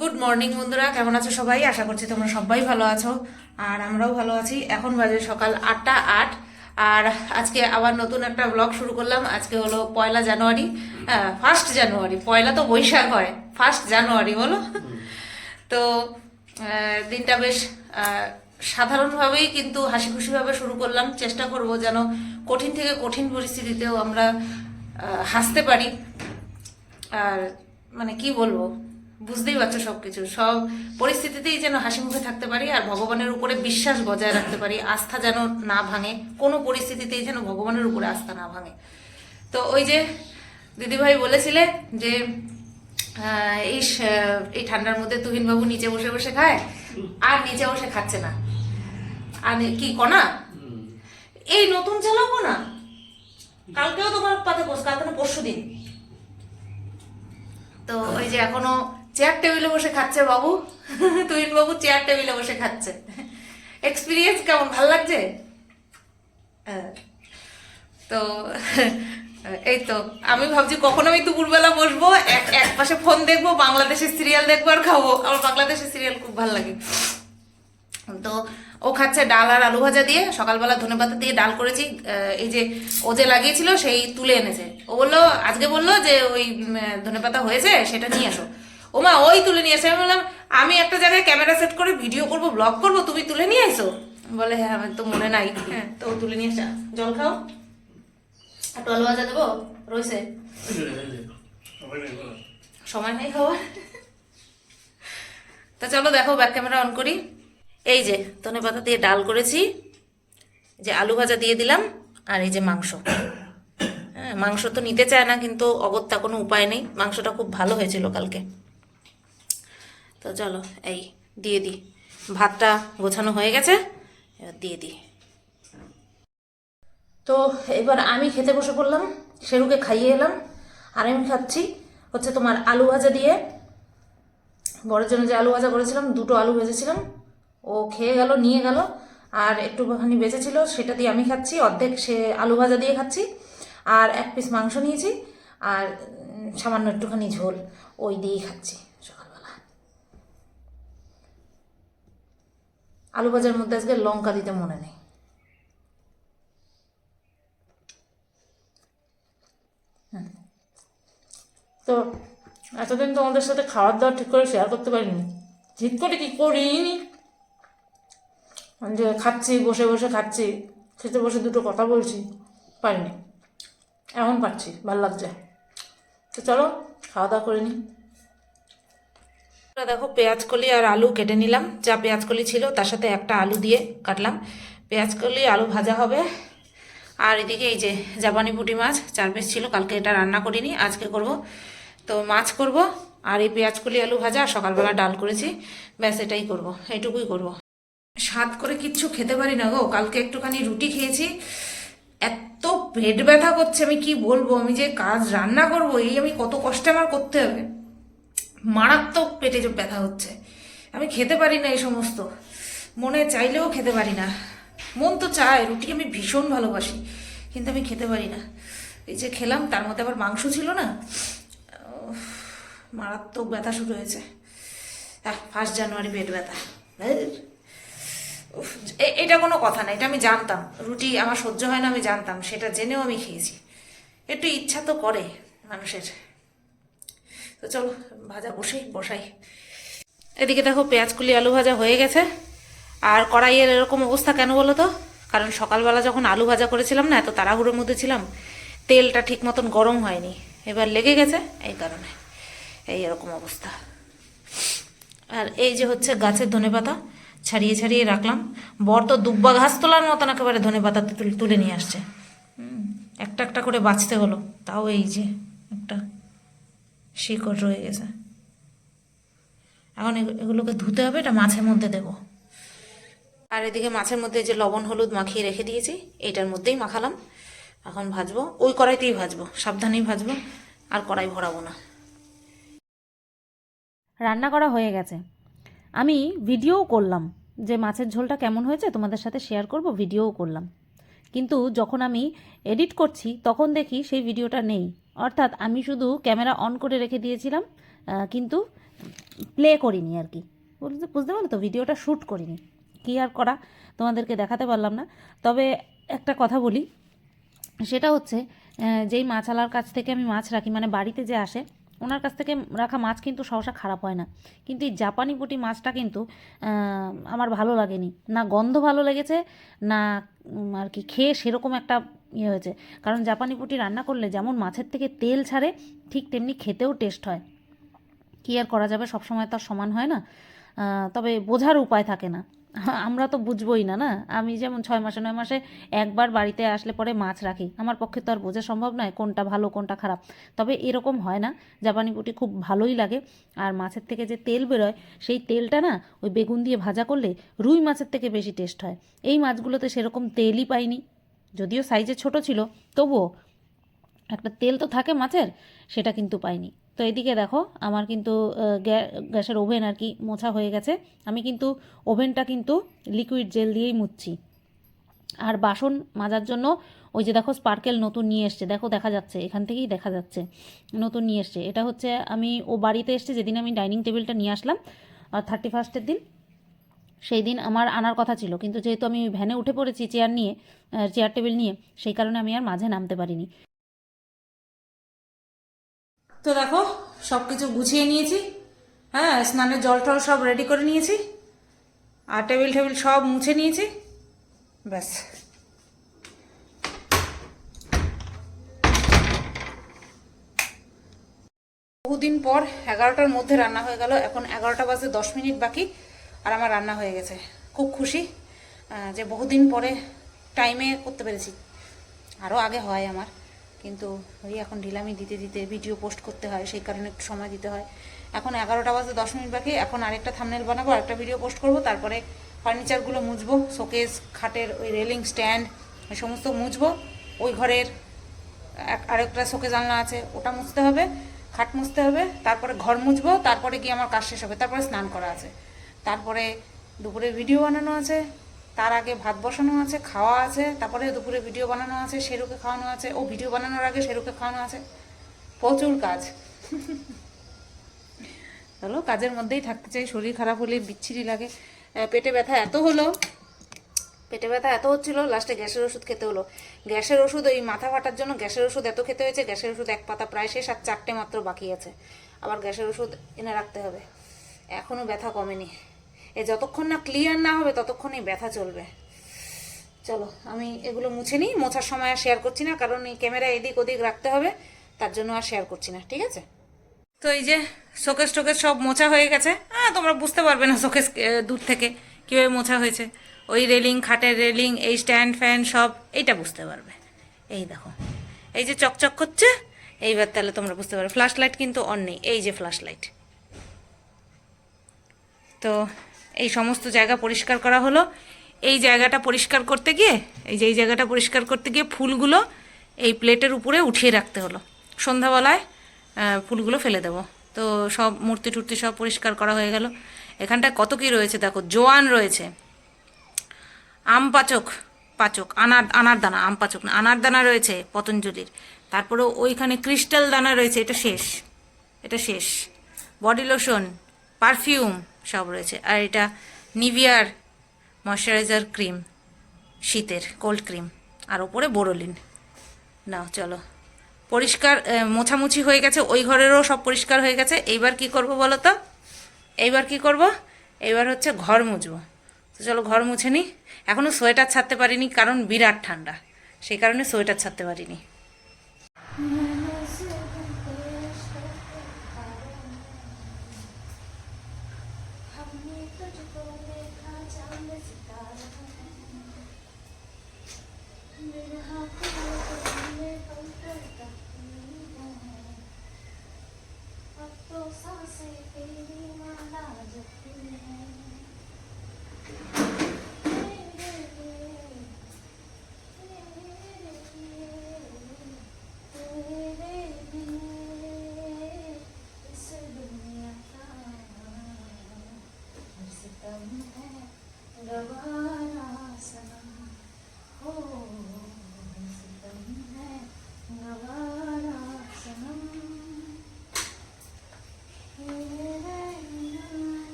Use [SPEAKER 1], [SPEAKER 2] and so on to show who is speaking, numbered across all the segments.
[SPEAKER 1] Good morning বন্ধুরা। কেমন আছো সবাই? আশা করছি তোমরা সবাই ভালো আছো। আর আমরাও ভালো আছি। এখন বাজে সকাল আটটা আট। আর আজকে আবার নতুন একটা ব্লগ শুরু করলাম। আজকে হলো পয়লা জানুয়ারি। হ্যাঁ ফার্স্ট জানুয়ারি। পয়লা তো বৈশাখ হয়। ফার্স্ট জানুয়ারি, বলো। তো দিনটা বেশ সাধারণভাবেই কিন্তু হাসি খুশিভাবে শুরু করলাম। চেষ্টা করব যেন কঠিন থেকে কঠিন পরিস্থিতিতেও আমরা হাসতে পারি। আর মানে কি বলব? বুঝতেই পারছ সব কিছু সব পরিস্থিতিতেই যেন হাসি মুখে থাকতে পারি আর ভগবানের উপরে বিশ্বাস বজায় রাখতে পারি, আস্থা যেন না ভাঙে, কোনো পরিস্থিতিতেই যেন ভগবানের উপরে আস্থা না ভাঙে। তো ওই যে দিদিভাই বলেছিলে যে এই এই ঠান্ডার মধ্যে তুহিনবাবু নিচে বসে বসে খায় আর নিচে বসে খাচ্ছে না। আর কি কনা এই নতুন চালাও কোনা কালকেও তোমার পাতে বস, কালকে পরশু দিন তো ওই যে এখনও চেয়ার টেবিলে বসে খাচ্ছে বাবু। তুহিন বাবু চেয়ার টেবিলে বসে খাচ্ছে। এক্সপিরিয়েন্স কেমন? ভালো লাগছে। তো, এই তো, আমি ভাবছি কখন আমি দুপুরবেলা বসবো, এক এক পাশে ফোন দেখব, বাংলাদেশের সিরিয়াল দেখব আর খাব। আমার বাংলাদেশের সিরিয়াল খুব ভালো লাগে। তো, ও খাচ্ছে ডাল আর আলু ভাজা দিয়ে, সকালবেলা ধনে পাতা দিয়ে ডাল করেছি। এই যে ও যে লাগিয়েছিল, সেই তুলে এনেছে। ও বলল, আজকে বলল যে ওই ধনে পাতা হয়েছে, সেটা নিয়ে আসো ও মা, ওই তুলে নিয়ে আসে। আমি বললাম, আমি একটা জায়গায় ক্যামেরা সেট করে ভিডিও করব ব্লগ করব, তুমি তুলে নিয়ে এসো বলে হ্যাঁ আমার তো মনে নাই। হ্যাঁ তো তুলে নিয়ে আসা। জল খাও। একটু আলু ভাজা দেবো? রয়েছে সময় নেই খাওয়ার তা চলো দেখো ব্যাক ক্যামেরা অন করি। এই যে, ধনে পাতা দিয়ে ডাল করেছি। যে আলু ভাজা দিয়ে দিলাম, আর এই যে মাংস। হ্যাঁ মাংস তো নিতে চায় না, কিন্তু অগত্যা কোনো উপায় নেই। মাংসটা খুব ভালো হয়েছিল কালকে। তো চলো, এই, দিয়ে দিই। ভাতটা গোছানো হয়ে গেছে, এবার দিয়ে দিই। তো এবার আমি খেতে বসে পড়লাম, শেরুকে খাইয়ে এলাম, আর আমি খাচ্ছি হচ্ছে তোমার আলু ভাজা দিয়ে। বড়ের জন্য যে আলু ভাজা করেছিলাম, দুটো আলু ভেজেছিলাম। ও খেয়ে গেল, নিয়ে গেল, আর একটুখানি বেঁচেছিল, সেটা দিয়ে আমি খাচ্ছি, অর্ধেক সে আলু ভাজা দিয়ে খাচ্ছি, আর এক পিস মাংস নিয়েছি, আর সামান্য একটুখানি ঝোল, ওই দিয়েই খাচ্ছি সকালবেলা আলু ভাজার মধ্যে আজকে লঙ্কা দিতে মনে নেই। তো এতদিন তোমাদের সাথে খাওয়ার দাওয়ার ঠিক করে শেয়ার করতে পারিনি। ঠিক করে কি করিনি যে খাচ্ছি, বসে বসে খাচ্ছি, খেতে বসে দুটো কথা বলছি, পারিনি। এখন পারছি, ভালো লাগছে। তো চলো, খাওয়া দাওয়া করে নিই দেখো, পেঁয়াজ কলি আর আলু কেটে নিলাম। যা পেঁয়াজ কলি ছিল, তার সাথে একটা আলু দিয়ে কাটলাম। পেঁয়াজ কলি, আলু ভাজা হবে। আর এদিকে এই যে জাপানি পুঁটি মাছ, চার পিস ছিল, কালকে এটা রান্না করিনি, আজকে করব। তো মাছ করব, আর এই পেঁয়াজ কলি, আলু ভাজা সকালবেলা ডাল করেছি। ব্যাস, এটাই করব এইটুকুই করব। স্বাদ করে কিচ্ছু খেতে পারি না গো, কালকে একটুখানি রুটি খেয়েছি। এত পেট ব্যথা করছে, আমি কি বলব? আমি যে কাজ রান্না করব, এই আমি কত কষ্টে আমার করতে হবে। মারাত্মক পেটে যে ব্যথা হচ্ছে। আমি খেতে পারি না এই সমস্ত। মনে চাইলেও খেতে পারি না। মন তো চায়, রুটি আমি ভীষণ ভালোবাসি, কিন্তু আমি খেতে পারি না। এই যে খেলাম, তার মধ্যে আবার মাংস ছিল না। মারাত্মক ব্যথা শুরু হয়েছে। ফার্স্ট জানুয়ারি পেট ব্যথা। এটা কোনো কথা না, এটা আমি জানতাম। রুটি আমার সহ্য হয় না, আমি জানতাম। সেটা জেনেও আমি খেয়েছি। একটু ইচ্ছা তো করে মানুষের। তো চলো, ভাজা বসেই, বসাই। এদিকে দেখো পেঁয়াজ কুলি আলু ভাজা হয়ে গেছে। আর কড়াইয়ের এরকম অবস্থা কেন বলো তো? কারণ সকালবেলা যখন আলু ভাজা করেছিলাম না, এত তাড়াহুড়োর মধ্যে ছিলাম, তেলটা ঠিক মতন গরম হয়নি। এবার লেগে গেছে, এই কারণে, এই এরকম অবস্থা। আর এই যে হচ্ছে গাছের ধনেপাতা ছাড়িয়ে ছাড়িয়ে রাখলাম। বর তো দুব্বা ঘাস তোলার মতন একেবারে ধনেপাতা তুল- তুলে নিয়ে আসছে। একটা একটা করে বাঁচতে হলো, তাও এই যে, একটা শিকড় রয়ে গেছে। এখন এগু- এগুলোকে ধুতে হবে, এটা মাছের মধ্যে দেব। আর এদিকে মাছের মধ্যে যে লবণ, হলুদ মাখিয়ে রেখে দিয়েছি এটার মধ্যেই মাখালাম। এখন ভাজবো। ওই কড়াইতেই ভাজবো, সাবধানেই ভাজবো, আর কড়াই ভরাবো না।
[SPEAKER 2] রান্না করা হয়ে গেছে। আমি ভিডিওও করলাম যে মাছের ঝোলটা কেমন হয়েছে, তোমাদের সাথে শেয়ার করব, ভিডিওও করলাম। কিন্তু যখন আমি এডিট করছি, তখন দেখি সেই ভিডিওটা নেই। অর্থাৎ আমি শুধু ক্যামেরা অন করে রেখে দিয়েছিলাম কিন্তু প্লে করিনি আর কি। বুঝতে বুঝতে পারল তো? ভিডিওটা শ্যুট করিনি। কী আর করা? তোমাদেরকে দেখাতে পারলাম না। তবে একটা কথা বলি। সেটা হচ্ছে যেই মাছালার কাছ থেকে আমি মাছ রাখি মানে বাড়িতে যে আসে, ওনার কাছ থেকে রাখা মাছ কিন্তু সহসা খারাপ হয় না। কিন্তু এই জাপানি পুঁটি মাছটা কিন্তু আমার ভালো লাগেনি। না গন্ধ ভালো লেগেছে, না আর কি খেয়ে সেরকম একটা ইয়ে হয়েছে। কারণ জাপানি পুঁটি রান্না করলে যেমন মাছের থেকে তেল ছাড়ে, ঠিক তেমনি খেতেও টেস্ট হয়। কী আর করা যাবে? সবসময় তো আর সমান হয় না। তবে বোঝার উপায় থাকে না। আমরা তো বুঝবোই না না? আমি যেমন ছয় মাসে, নয় মাসে একবার বাড়িতে আসলে পরে মাছ রাখি। আমার পক্ষে তো আর বোঝা সম্ভব নয় কোনটা ভালো, কোনটা খারাপ। তবে এরকম হয় না। জাপানি পুঁটি খুব ভালোই লাগে। আর মাছের থেকে যে তেল বেরোয়, সেই তেলটা না, ওই বেগুন দিয়ে ভাজা করলে রুই মাছের থেকে বেশি টেস্ট হয়। এই মাছগুলোতে সেরকম তেলই পাইনি। যদিও সাইজে ছোট ছিল, তবুও একটা তেল তো থাকে মাছের, সেটা কিন্তু পাইনি। তো এদিকে দেখো, আমার কিন্তু গ্যা- গ্যাসের ওভেন আর কি মোছা হয়ে গেছে। আমি কিন্তু ওভেনটা কিন্তু লিকুইড জেল দিয়েই মুছছি। আর বাসন মাজার জন্য ওই যে দেখো স্পার্কেল নতুন নিয়ে এসছে, দেখো দেখা যাচ্ছে, এখান থেকেই দেখা যাচ্ছে, নতুন নিয়ে এসছে। এটা হচ্ছে আমি ও বাড়িতে এসছে যেদিন আমি ডাইনিং টেবিলটা নিয়ে আসলাম থার্টি ফার্স্টের দিন। সেই দিন আমার আনার কথা ছিল। কিন্তু যেহেতু আমি ভ্যানে উঠে পড়েছি চেয়ার নিয়ে চেয়ার টেবিল নিয়ে, সেই কারণে আমি আর মাঝে নামতে পারিনি।
[SPEAKER 1] তো দেখো সব কিছু গুছিয়ে নিয়েছি। হ্যাঁ স্নানের জল টল সব রেডি করে নিয়েছি। আর টেবিল টেবিল সব মুছে নিয়েছি। ব্যাস। বহুদিন পর এগারোটার মধ্যে রান্না হয়ে গেল। এখন এগারোটা বাজে দশ মিনিট বাকি। আর আমার রান্না হয়ে গেছে। খুব খুশি যে বহুদিন পরে টাইমে করতে পেরেছি। আরও আগে হয় আমার, কিন্তু ওই এখন ঢিলামি দিতে দিতে ভিডিও পোস্ট করতে হয়, সেই কারণে একটু সময় দিতে হয়। এখন এগারোটা বাজে, দশ মিনিট বাকি, এখন আরেকটা থামনেল বানাবো, আরেকটা ভিডিও পোস্ট করব, তারপরে ফার্নিচারগুলো মুছবো শোকেস খাটের ওই রেলিং স্ট্যান্ড ওই সমস্ত মুছবো, ওই ঘরের এক- আরেকটা শোকে জানলা আছে, ওটা মুছতে হবে, খাট মুছতে হবে, তারপরে ঘর মুছবো, তারপরে গিয়ে আমার কাজ শেষ হবে, তারপরে স্নান করা আছে। তারপরে দুপুরে ভিডিও বানানো আছে, তার আগে ভাত বসানো আছে, খাওয়া আছে, তারপরে দুপুরে ভিডিও বানানো আছে শেরুকে খাওয়ানো আছে, ও ভিডিও বানানোর আগে শেরুকে খাওয়ানো আছে। প্রচুর কাজ। চলো, কাজের মধ্যেই থাকতে চাই, শরীর খারাপ হলে বিচ্ছিরি লাগে। পেটে ব্যথা এত হলো, পেটে ব্যথা এত হচ্ছিল, লাস্টে গ্যাসের ওষুধ খেতে হলো। গ্যাসের ওষুধ, ওই মাথা ফাটার জন্য গ্যাসের ওষুধ এত খেতে হয়েছে, গ্যাসের ওষুধ এক পাতা প্রায় শেষ আর চারটে মাত্র বাকি আছে। আবার গ্যাসের ওষুধ এনে রাখতে হবে। এখনও ব্যথা কমেনি। এ যতক্ষণ না ক্লিয়ার না হবে, ততক্ষণই ব্যথা চলবে। চলো, আমি এগুলো মুছে নিই, মোছার সময় আর শেয়ার করছি না, কারণ এই ক্যামেরা এদিক ওদিক রাখতে হবে, তার জন্য আর শেয়ার করছি না, ঠিক আছে? তো এই যে শোকেস টোকেস সব মোছা হয়ে গেছে হ্যাঁ তোমরা বুঝতে পারবে না শোকেস দূর থেকে কীভাবে মোছা হয়েছে। ওই রেলিং খাটের রেলিং এই স্ট্যান্ড ফ্যান সব, এইটা বুঝতে পারবে। এই দেখো, এই যে চকচক করছে, এইবার তাহলে তোমরা বুঝতে পারবে ফ্ল্যাশ লাইট কিন্তু অন নেই, এই যে ফ্ল্যাশ লাইট তো এই সমস্ত জায়গা পরিষ্কার করা হলো। এই জায়গাটা পরিষ্কার করতে গিয়ে, এই যে এই জায়গাটা পরিষ্কার করতে গিয়ে ফুলগুলো এই প্লেটের উপরে উঠিয়ে রাখতে হলো। সন্ধ্যাবেলায় ফুলগুলো ফেলে দেবো। তো সব মূর্তি টুর্তি সব পরিষ্কার করা হয়ে গেল। এখানটায় কত কি রয়েছে দেখো? জোয়ান রয়েছে। আম পাচক পাচক, আনার আনার দানা, আম পাচক না, আনার দানা রয়েছে পতঞ্জলির। তারপরে ওইখানে ক্রিস্টাল দানা রয়েছে, এটা শেষ। এটা শেষ। বডি লোশন, পারফিউম সব রয়েছে। আর এটা নিভিয়ার ময়শ্চারাইজার ক্রিম, শীতের, কোল্ড ক্রিম, আর ওপরে বোরোলিন। নাও, চলো। পরিষ্কার মোছামুছি হয়ে গেছে, ওই ঘরেরও সব পরিষ্কার হয়ে গেছে। এইবার কি করব বলো তো? এইবার কি করব? এইবার হচ্ছে ঘর মুছবো। তো চলো ঘর মুছে নিই এখনও সোয়েটার ছাড়তে পারিনি, কারণ বিরাট ঠান্ডা। সেই কারণে সোয়েটার ছাড়তে পারিনি।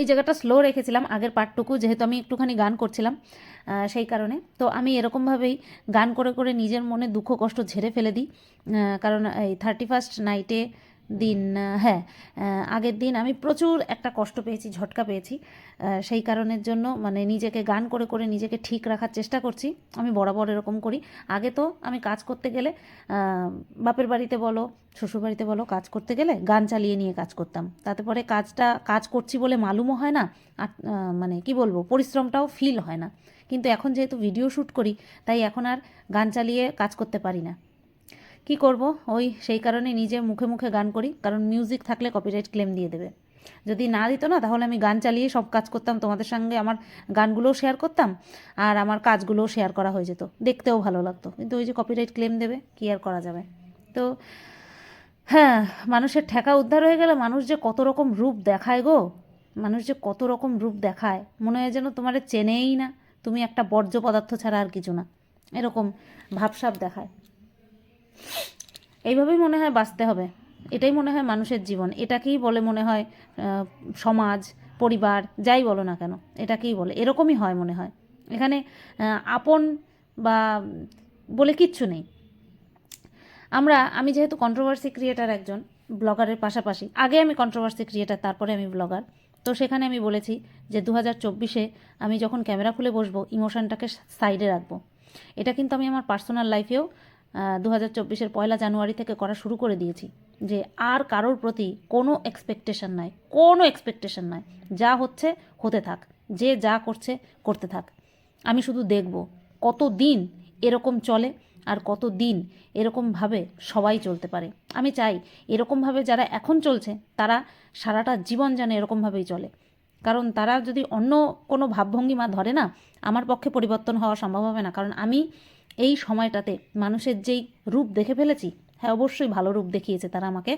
[SPEAKER 1] এই জায়গাটা স্লো রেখেছিলাম, আগের পার্টটুকু যেহেতু আমি একটুখানি গান করছিলাম সেই কারণে। তো আমি এরকমভাবেই গান করে করে নিজের মনে দুঃখ, কষ্ট ঝেড়ে ফেলে দিই কারণ এই থার্টি ফার্স্ট নাইটে দিন হ্যাঁ আগের দিন আমি প্রচুর একটা কষ্ট পেয়েছি, ঝটকা পেয়েছি। সেই কারণের জন্য মানে নিজেকে গান করে করে নিজেকে ঠিক রাখার চেষ্টা করছি। আমি বরাবর এরকম করি। আগে তো আমি কাজ করতে গেলে বাপের বাড়িতে বলো, শ্বশুর বাড়িতে বলো, কাজ করতে গেলে গান চালিয়ে নিয়ে কাজ করতাম। তাতে পরে কাজটা, কাজ করছি বলে মালুমও হয় না, আর মানে কি বলব, পরিশ্রমটাও ফিল হয় না। কিন্তু এখন যেহেতু ভিডিও শ্যুট করি, তাই এখন আর গান চালিয়ে কাজ করতে পারি না। কি করব? ওই সেই কারণে নিজে মুখে মুখে গান করি, কারণ মিউজিক থাকলে কপিরাইট ক্লেম দিয়ে দেবে। যদি না দিত না, তাহলে আমি গান চালিয়ে সব কাজ করতাম, তোমাদের সঙ্গে আমার গানগুলোও শেয়ার করতাম, আর আমার কাজগুলোও শেয়ার করা হয়ে যেত। দেখতেও ভালো লাগতো। কিন্তু ওই যে কপিরাইট ক্লেম দেবে, কি আর করা যাবে? তো হ্যাঁ মানুষের ঠেকা উদ্ধার হয়ে গেলে মানুষ যে কত রকম রূপ দেখায় গো, মানুষ যে কত রকম রূপ দেখায়, মনে হয় যেন তোমার চেনেই না। তুমি একটা বর্জ্য পদার্থ ছাড়া আর কিছু না। এরকম ভাবসাব দেখায়। এইভাবেই মনে হয় বাঁচতে হবে। এটাই মনে হয় মানুষের জীবন। এটাকেই বলে মনে হয় সমাজ, পরিবার, যাই বলো না কেন, এটাকেই বলে। এরকমই হয় মনে হয়। এখানে আপন বা বলে কিচ্ছু নেই। আমরা, আমি যেহেতু কন্ট্রোভার্সি ক্রিয়েটার একজন, ব্লগারের পাশাপাশি, আগে আমি কন্ট্রোভার্সি ক্রিয়েটার তারপরে আমি ব্লগার। তো সেখানে আমি বলেছি যে দু হাজার চব্বিশে আমি যখন ক্যামেরা খুলে বসবো ইমোশনটাকে সাইডে রাখব। এটা কিন্তু আমি আমার পার্সোনাল লাইফেও দু হাজার চব্বিশের পয়লা জানুয়ারি থেকে করা শুরু করে দিয়েছি যে আর কারোর প্রতি কোনো এক্সপেকটেশন নাই, কোনো এক্সপেকটেশন নাই। যা হচ্ছে, হতে থাক। যে যা করছে, করতে থাক। আমি শুধু দেখব কত দিন এরকম চলে আর কত দিন এরকমভাবে সবাই চলতে পারে। আমি চাই এরকমভাবে যারা এখন চলছে, তারা সারাটা জীবন যেন এরকমভাবেই চলে। কারণ তারা যদি অন্য কোনো ভাবভঙ্গিমা ধরে না, আমার পক্ষে পরিবর্তন হওয়া সম্ভব হবে না। কারণ আমি এই সময়টাতে মানুষের যেই রূপ দেখে ফেলেছি হ্যাঁ অবশ্যই ভালো রূপ দেখিয়েছে তারা আমাকে।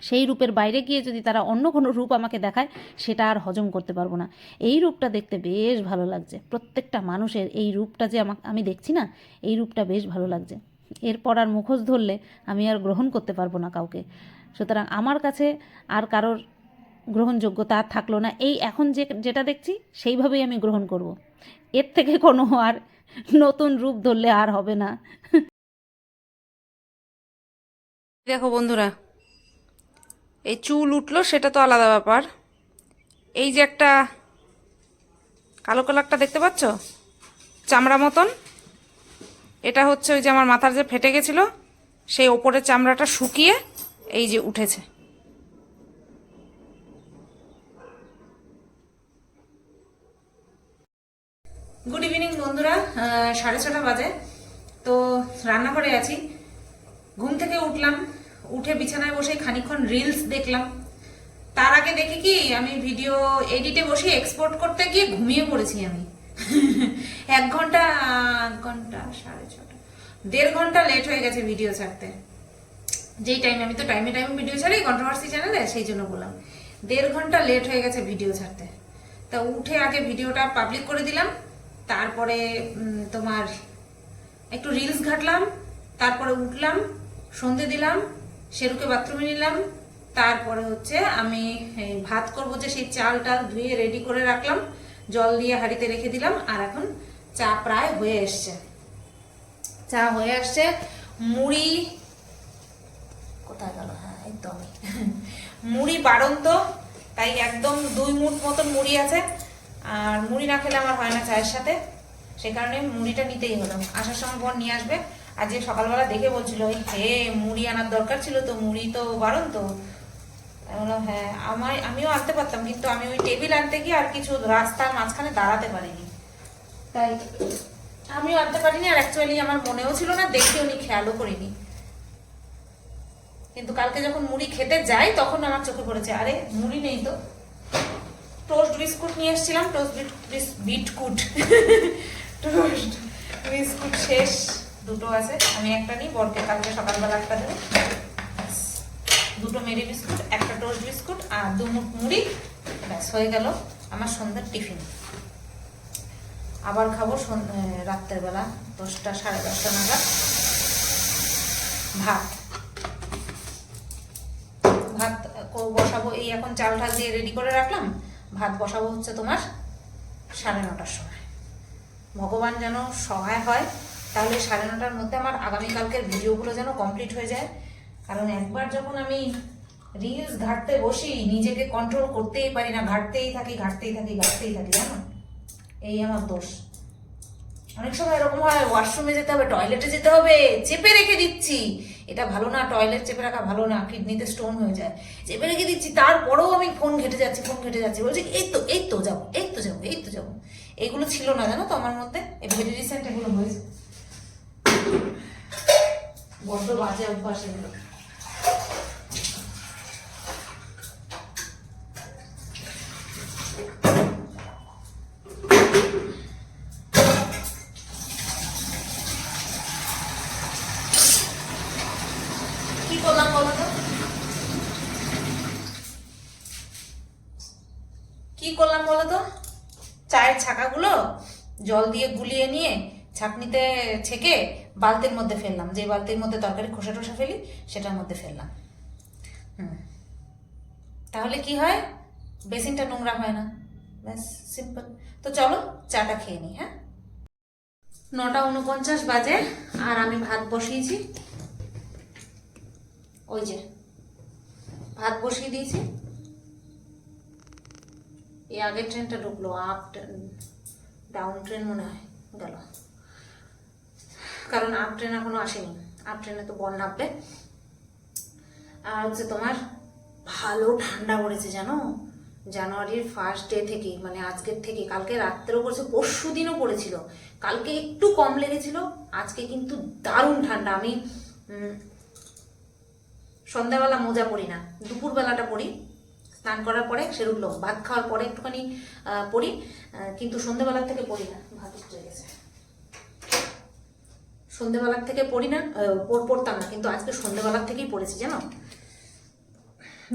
[SPEAKER 1] সেই রূপের বাইরে গিয়ে যদি তারা অন্য কোনো রূপ আমাকে দেখায়, সেটা আর হজম করতে পারব না। এই রূপটা দেখতে বেশ ভালো লাগছে। প্রত্যেকটা মানুষের এই রূপটা যে আমাকে, আমি দেখছি না, এই রূপটা বেশ ভালো লাগছে। এরপর আর মুখোশ ধরলে আমি আর গ্রহণ করতে পারব না কাউকে। সুতরাং আমার কাছে আর কারোর গ্রহণযোগ্যতা আর থাকল না। এই এখন যে, যেটা দেখছি, সেইভাবেই আমি গ্রহণ করব। এর থেকে কোনো আর নতুন রূপ ধরলে আর হবে না।
[SPEAKER 3] দেখো বন্ধুরা, এই চুল উঠল সেটা তো আলাদা ব্যাপার। এই যে একটা কালো কালারটা দেখতে পাচ্ছ? চামড়া মতন। এটা হচ্ছে ওই যে আমার মাথার যে ফেটে গেছিল, সেই ওপরের চামড়াটা শুকিয়ে এই যে উঠেছে। গুড ইভিনিং বন্ধুরা। সাড়ে ছটা বাজে। তো রান্নাঘরে আছি। ঘুম থেকে উঠলাম। উঠে বিছানায় বসে খানিকক্ষণ রিলস দেখলাম। তার আগে দেখি কি, আমি ভিডিও এডিটে বসে এক্সপোর্ট করতে গিয়ে ঘুমিয়ে পড়েছি আমি। এক ঘণ্টা ঘণ্টা, সাড়ে ছটা। দেড় ঘণ্টা লেট হয়ে গেছে ভিডিও ছাড়তে। যেই টাইমে আমি তো টাইমে টাইমে ভিডিও ছাড়ি কন্ট্রোভার্সি চ্যানেলে সেই জন্য বললাম। দেড় ঘণ্টা লেট হয়ে গেছে ভিডিও ছাড়তে। তা উঠে আগে ভিডিওটা পাবলিক করে দিলাম। তারপরে তোমার একটু রিলস ঘাটলাম, তারপরে উঠলাম, সন্ধে দিলাম, সেরুকে বাথরুমে নিলাম, তারপরে হচ্ছে আমি ভাত করব যে সেই চালটা ধুয়ে রেডি করে রাখলাম, জল দিয়ে হাঁড়িতে রেখে দিলাম, আর এখন চা প্রায় হয়ে এসছে। চা হয়ে আসছে, মুড়ি, কোথায় গেল? হ্যাঁ একদমই মুড়ি বাড়ন্ত, তাই একদম দুই মুঠ মতন মুড়ি আছে আর মুড়ি না খেলে আমার হয় না চায়ের সাথে। সে কারণে মুড়িটা নিতেই হলো। আসার সময় বোন নিয়ে আসবে। আজকে সকালবেলা দেখে বলছিল হে মুড়ি আনার দরকার ছিল তো মুড়ি তো বারণ তো? বললাম, হ্যাঁ আমার আমিও আনতে পারতাম কিন্তু আমি ওই টেবিল আনতে গিয়ে আর কিছু রাস্তার মাঝখানে দাঁড়াতে পারিনি। তাই আমিও আনতে পারিনি আর অ্যাকচুয়ালি আমার মনেও ছিল না দেখে উনি খেয়ালও করিনি। কিন্তু কালকে যখন মুড়ি খেতে যাই তখন আমার চোখে পড়েছে আরে মুড়ি নেই তো? টোস্ট বিস্কুট নিয়ে এসেছিলাম টোস্ট বিটকুট টোস্ট বিস্কুট শেষ, দুটো আছে, আমি একটা নিই, বরকে কালকে সকালবেলা একটা দেবো। দুটো মেরি বিস্কুট একটা টোস্ট বিস্কুট আর দু মুঠ মুড়ি। ব্যাস, হয়ে গেল আমার সন্ধ্যার টিফিন।
[SPEAKER 1] আবার খাব সন- রাত্রের বেলা দশটা, সাড়ে দশটা নাগাদ ভাত। ভাত বসাবো, এই এখন চাল ঠাল দিয়ে রেডি করে রাখলাম। ভাত বসাবো হচ্ছে তোমার সাড়ে নটার সময়। ভগবান যেন সহায় হয়, তাহলে সাড়ে নটার মধ্যে আমার আগামীকালকের ভিডিওগুলো যেন কমপ্লিট হয়ে যায়। কারণ একবার যখন আমি রিলস ঘাটতে বসি, নিজেকে কন্ট্রোল করতেই পারি না, ঘাটতেই থাকি ঘাটতেই থাকি ঘাটতেই থাকি, জানো? এই আমার দোষ। অনেক সময় এরকম হয় ওয়াশরুমে যেতে হবে টয়লেটে যেতে হবে, চেপে রেখে দিচ্ছি। এটা ভালো না টয়লেট চেপে রাখা ভালো না কিডনিতে স্টোন হয়ে যায়। চেপে রেখে দিচ্ছি, তারপরেও আমি ফোন ঘেটে যাচ্ছি ফোন ঘেটে যাচ্ছি। বলছি, এই তো এই তো যাব, এই তো যাব, এই তো যাব। এগুলো ছিল না, জানো তো আমার মধ্যে? ভেরি রিসেন্ট এগুলো হয়েছে। বড্ড বাজে অভ্যাস এগুলো কি করলাম বলো তো কি করলাম বলো তো চায়ের ছাকাগুলো জল দিয়ে গুলিয়ে নিয়ে ছাকনিতে ছেঁকে বালতির মধ্যে ফেললাম। যে বালতির মধ্যে তরকারি খোসা টোসা ফেলি, সেটার মধ্যে ফেললাম। তাহলে কি হয়? বেসিনটা নোংরা হয় না। ব্যাস সিম্পল তো চলো, চাটা খেয়ে নিই হ্যাঁ? নটা উনপঞ্চাশ বাজে, আর আমি ভাত বসিয়েছি। ওই যে, ভাত বসিয়ে দিয়েছি। এই আগের ট্রেনটা ঢুকলো আপ ট্রেন ডাউন ট্রেন মনে হয়, গেল। কারণ আপ ট্রেন এখনও আসেনি। আপ ট্রেনে তো বল নামবে। আর হচ্ছে তোমার ভালো ঠান্ডা পড়েছে, জানো? জানুয়ারির ফার্স্ট ডে থেকে মানে আজকের থেকে, কালকে রাত্রেও পড়েছে, পরশু দিনও পড়েছিল। কালকে একটু কম লেগেছিল, আজকে কিন্তু দারুণ ঠান্ডা। আমি সন্ধ্যাবেলা মোজা পরি না, দুপুরবেলাটা পরি। স্নান করার পরে সেরুলো ভাত খাওয়ার পরে একটুখানি পড়ি কিন্তু সন্ধ্যাবেলার থেকে পড়ি না, ভাত উঠে গেছে। সন্ধ্যেবেলার থেকে পড়ি না পড়তাম না, কিন্তু আজকে সন্ধেবেলার থেকেই পড়েছি, জানো?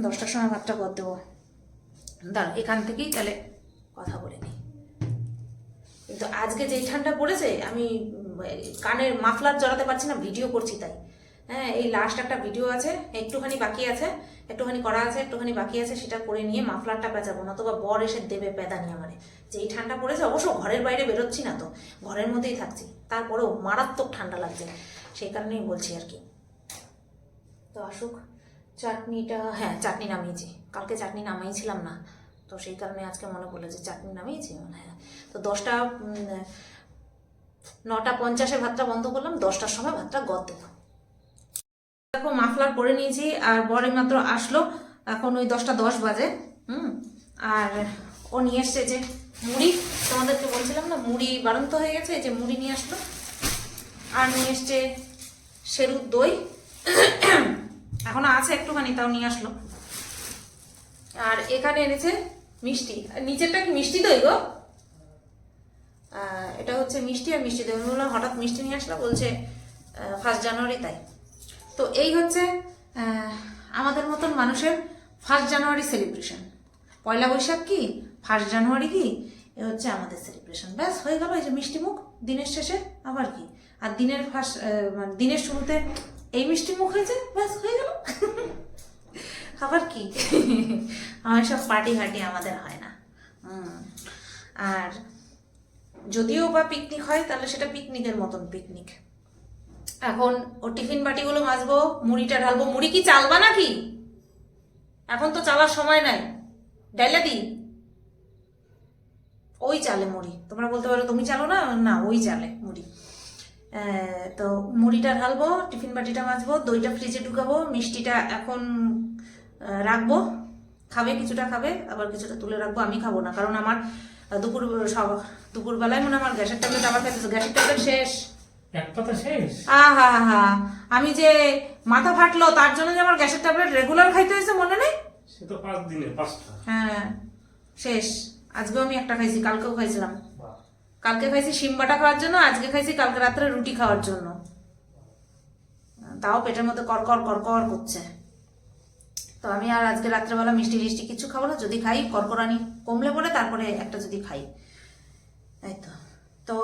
[SPEAKER 1] দশটার সময় ভাতটা কর দেবো। দাঁড়া, এখান থেকেই তাহলে কথা বলে নিই। কিন্তু আজকে যেই ঠান্ডা পড়েছে, আমি কানের মাফলার জড়াতে পারছি না, ভিডিও করছি তাই। হ্যাঁ এই লাস্ট একটা ভিডিও আছে, একটুখানি বাকি আছে। একটুখানি করা আছে, একটুখানি বাকি আছে, সেটা করে নিয়ে মাফলারটা পেঁচাবো না অথবা বর এসে দেবে পেদানি আমারে। যে এই ঠান্ডা পড়েছে, অবশ্য ঘরের বাইরে বেরোচ্ছি না তো, ঘরের মধ্যেই থাকছি। তারপরেও মারাত্মক ঠান্ডা লাগছে, সেই কারণেই বলছি আর কি। তো আসুক, চাটনিটা হ্যাঁ চাটনি নামিয়েছি। কালকে চাটনি নামাইছিলাম না, তো সেই কারণে আজকে মনে পড়ল যে চাটনি নামিয়েছি মানে হ্যাঁ। তো দশটা নটা পঞ্চাশে ভাতটা বন্ধ করলাম, দশটার সময় ভাতটা গদ দেবো দেখো, মাফলার পরে নিয়েছি আর বরে মাত্র আসলো। এখন ওই দশটা দশ বাজে, হুম? আর ও নিয়ে এসছে যে মুড়ি। তোমাদেরকে বলছিলাম না, মুড়ি বাড়ন্ত হয়ে গেছে যে মুড়ি নিয়ে আসলো। আর নিয়ে এসছে সেরুর দই। এখনও আছে একটুখানি, তাও নিয়ে আসলো। আর এখানে এনেছে মিষ্টি। নিচেরটা কি মিষ্টি দই গো? এটা হচ্ছে মিষ্টি আর মিষ্টি দই। হঠাৎ মিষ্টি নিয়ে আসলো, বলছে ফার্স্ট জানুয়ারি তাই। তো এই হচ্ছে আমাদের মতন মানুষের first January celebration Poila Baishakh কি? ফার্স্ট জানুয়ারি কি? এ হচ্ছে আমাদের সেলিব্রেশন ব্যাস, হয়ে গেল এই যে মিষ্টি মুখ, দিনের শেষে আবার কি? আর দিনের ফার্স্ট মানে দিনের শুরুতে এই মিষ্টি মুখ হয়েছে, ব্যাস, হয়ে গেল। আবার কি? আমার সব পার্টি ফার্টি আমাদের হয় না। আর যদিও বা পিকনিক হয়, তাহলে সেটা পিকনিকের মতন পিকনিক এখন ও টিফিন বাটিগুলো মাজবো, মুড়িটা ঢালবো। মুড়ি কি চালবা নাকি? এখন তো চালার সময় নাই। ডাইলে দি। ওই চালে মুড়ি। তোমরা বলতে পারো, তুমি চালো না? না, ওই চালে মুড়ি। তো মুড়িটা ঢালবো, টিফিন বাটিটা মাজবো, দইটা ফ্রিজে ঢুকাবো, মিষ্টিটা এখন রাখব। খাবে, কিছুটা খাবে, আবার কিছুটা তুলে রাখব। আমি খাব না, কারণ আমার দুপুর দুপুরবেলায় মনে আমার গ্যাসের ট্যাবলেট আবার খাইতেছে। গ্যাসের ট্যাবলেট শেষ। আহা হা হা আমি যে মাথা ফাটলো তার জন্য যে আমার গ্যাসের ট্যাবলেট রেগুলার খাইতে হয়েছে মনে নেই?
[SPEAKER 4] সে তো পাঁচ দিনে পাঁচটা।
[SPEAKER 1] হ্যাঁ শেষ। আজকেও আমি একটা খাইছি কালকেও খাইছিলাম। কালকে খাইছি শিমবাটা খাওয়ার জন্য আজকে খাইছি কালকে রাত্রে রুটি খাওয়ার জন্য। তাও পেটের মধ্যে করকর করকর করছে। তো আমি আর আজকে রাত্রেবেলা মিষ্টি টিষ্টি কিছু খাব না যদি খাই করকরানি কমলে পরে তারপরে একটা যদি খাই। এই তো। তো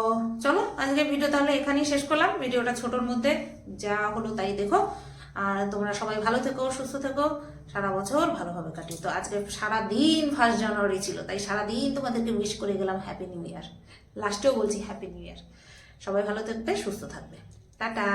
[SPEAKER 1] চলো আজকে ভিডিও তাহলে এখানেই শেষ করলাম। ভিডিওটা ছোটোর মধ্যে যা হলো তাই দেখো। আর তোমরা সবাই ভালো থেকো, সুস্থ থেকো। সারা বছর ভালোভাবে কাটি তো আজকে সারা দিন ফার্স্ট জানুয়ারি ছিল, তাই সারা দিন তোমাদেরকে উইশ করে গেলাম হ্যাপি নিউ ইয়ার লাস্টেও বলছি হ্যাপি নিউ ইয়ার সবাই ভালো থাকবে, সুস্থ থাকবে। টাটা!